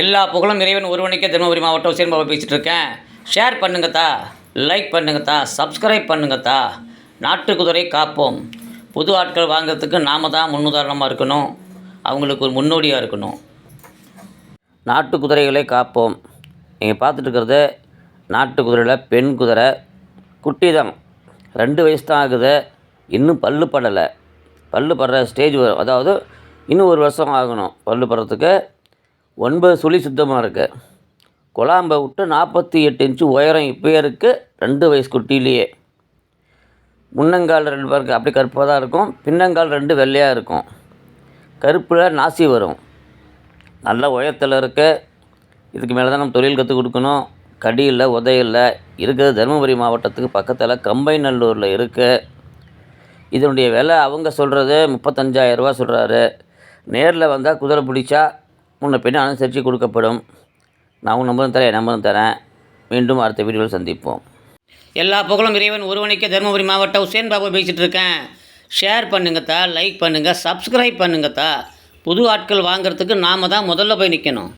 எல்லா புகழும் இறைவன் ஒருவனுக்கே தருமபுரி மாவட்டம் சேர்ந்து பேசிகிட்டு இருக்கேன். ஷேர் பண்ணுங்கத்தா. லைக் பண்ணுங்கத்தா. சப்ஸ்கிரைப் பண்ணுங்கத்தா. நாட்டு குதிரை காப்போம். புது ஆட்கள் வாங்குறதுக்கு நாம தான் முன்னுதாரணமாக இருக்கணும். அவங்களுக்கு ஒரு முன்னோடியாக இருக்கணும். நாட்டு குதிரைகளை காப்போம். நீங்கள் பார்த்துட்டு இருக்கிறது நாட்டு குதிரையில் பெண் குதிரை குட்டி தான் ரெண்டு வயசு தான் ஆகுது. இன்னும் பல்லு படலை. பல்லு படுற ஸ்டேஜ் வரும் அதாவது இன்னும் ஒரு வருஷம் ஆகணும். பல்லு படுறதுக்கு ஒன்பது சுழி சுத்தமாக இருக்குது குழாம்பை விட்டு நாற்பத்தி எட்டு இன்ச்சு உயரம் இப்போ இருக்குது ரெண்டு வயசு குட்டிலேயே முன்னங்கால் ரெண்டு பேருக்கு அப்படி கருப்பாக தான் இருக்கும். பின்னங்கால் ரெண்டு வெள்ளையாக இருக்கும். கருப்பில் நாசி வரும். நல்ல உயரத்தில் இருக்க. இதுக்கு மேலே தான் நம்ம தொழில் கற்றுக் கொடுக்கணும். கடி இல்லை உதை இருக்கிறது தருமபுரி மாவட்டத்துக்கு பக்கத்தில் கம்பைநல்லூரில் இருக்குது இதனுடைய விலை அவங்க சொல்கிறது முப்பத்தஞ்சாயிரரூவா சொல்கிறாரு நேரில் வந்தால் குதிரை பிடிச்சா முன்ன பின்ன அனுசரித்து கொடுக்கப்படும். நான் உங்கள் நம்பரும் தரேன் என் நம்பரும் தரேன். மீண்டும் அடுத்த வீடியோவில் சந்திப்போம். எல்லா புகழும் இறைவன் ஒருவனுக்கே தருமபுரி மாவட்டம் உசேன் பாபு பேசிகிட்டு இருக்கேன். ஷேர் பண்ணுங்கத்தா லைக் பண்ணுங்கள் சப்ஸ்கிரைப் பண்ணுங்கத்தா. புது ஆட்கள் வாங்குறதுக்கு நாம தான் முதல்ல போய் நிற்கணும்